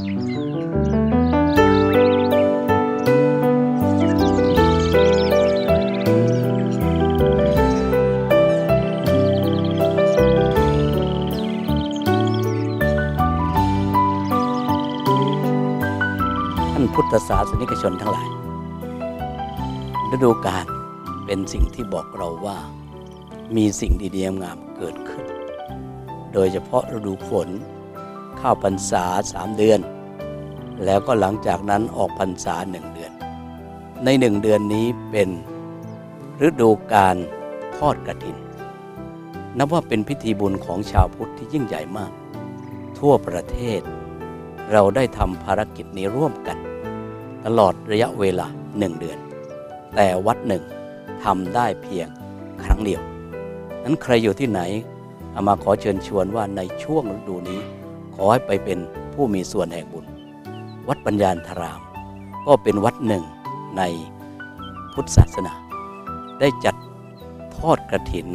ท่านพุทธศาสนิกชนทั้งหลาย ฤดูกาลเป็นสิ่งที่บอกเราว่ามีสิ่งดีๆงามเกิดขึ้น โดยเฉพาะฤดูฝน เข้าพรรษาสามเดือน แล้วก็หลังจากนั้นออกพรรษาหนึ่งเดือน ในหนึ่งเดือนนี้เป็นฤดูการทอดกระถิน นับว่าเป็นพิธีบุญของชาวพุทธที่ยิ่งใหญ่มาก ทั่วประเทศ เราได้ทำภารกิจนี้ร่วมกัน ตลอดระยะเวลาหนึ่งเดือน แต่วัดหนึ่งทำได้เพียงครั้งเดียว นั้นใครอยู่ที่ไหน เอามาขอเชิญชวนว่าในช่วงฤดูนี้ อให้ไปเป็นผู้มีส่วนแห่งบุญ วัดปัญญาธาราม ก็เป็นวัดหนึ่งในพุทธศาสนา ได้จัดทอดกระถิน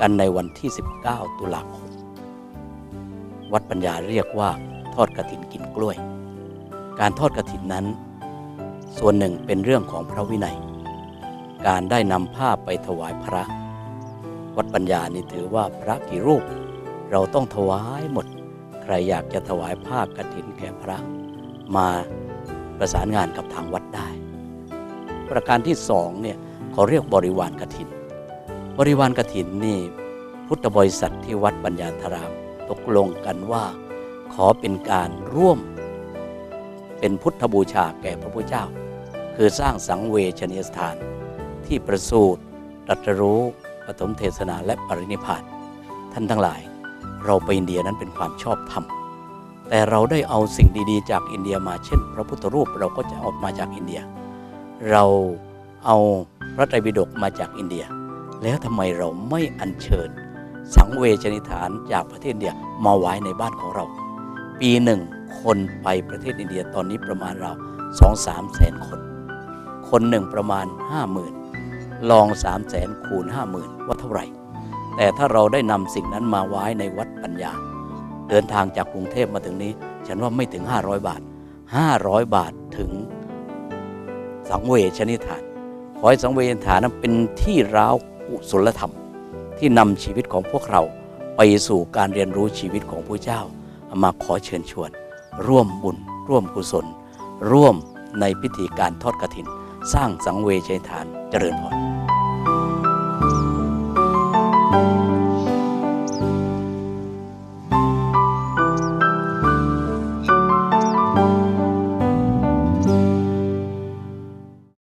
กันในวันที่ 19 ตุลาคม วัดปัญญาเรียกว่าทอดกระถินกินกล้วย การทอดกระถินนั้น ส่วนหนึ่งเป็นเรื่องของพระวินัย การได้นำผ้าไปถวายพระ วัดปัญญานี่ถือว่าพระกี่รูป เราต้องถวายหมด ใครอยากจะถวายผ้ากฐินแก่พระมาประสานงานกับทางวัดได้ ประการที่สองเนี่ยเขาเรียกบริวารกฐิน บริวารกฐินนี่พุทธบริษัทที่วัดปัญญาธาราม ตกลงกันว่า ขอเป็นการร่วม เป็นพุทธบูชาแก่พระพุทธเจ้า คือสร้างสังเวชนียสถานที่ประสูติตรัสรู้ปฐมเทศนาและปรินิพานท่านทั้งหลาย เราไปอินเดียนั้นเป็นความชอบธรรม แต่เราได้เอาสิ่งดีๆ จากอินเดียมาเช่น พระพุทธรูปเราก็จะเอามาจากอินเดีย เราเอาพระไตรปิฎกมาจากอินเดีย แล้วทำไมเราไม่อัญเชิญ สังเวชนิฐานจากประเทศอินเดียมาไว้ในบ้านของเรา ปีหนึ่งคนไปประเทศอินเดียตอนนี้ประมาณเราสองสามแสนคน คนหนึ่งประมาณห้าหมื่นลองสามแสนคูณห้าหมื่นว่าเท่าไหร่ แต่ถ้าเราได้นำสิ่งนั้นมาไว้ในวัดปัญญา เดินทางจากกรุงเทพมาถึงนี้ ฉันว่าไม่ถึง 500 บาท 500 บาทถึงสังเวชนิฐานขอให้สังเวชนิฐานนั้นเป็นที่ร้าวกุศลธรรม ที่นำชีวิตของพวกเราไปสู่การเรียนรู้ชีวิตของพระเจ้ามาขอเชิญชวน ร่วมบุญ ร่วมกุศล ร่วมในพิธีการทอดกฐิน สร้างสังเวชนิฐานเจริญพร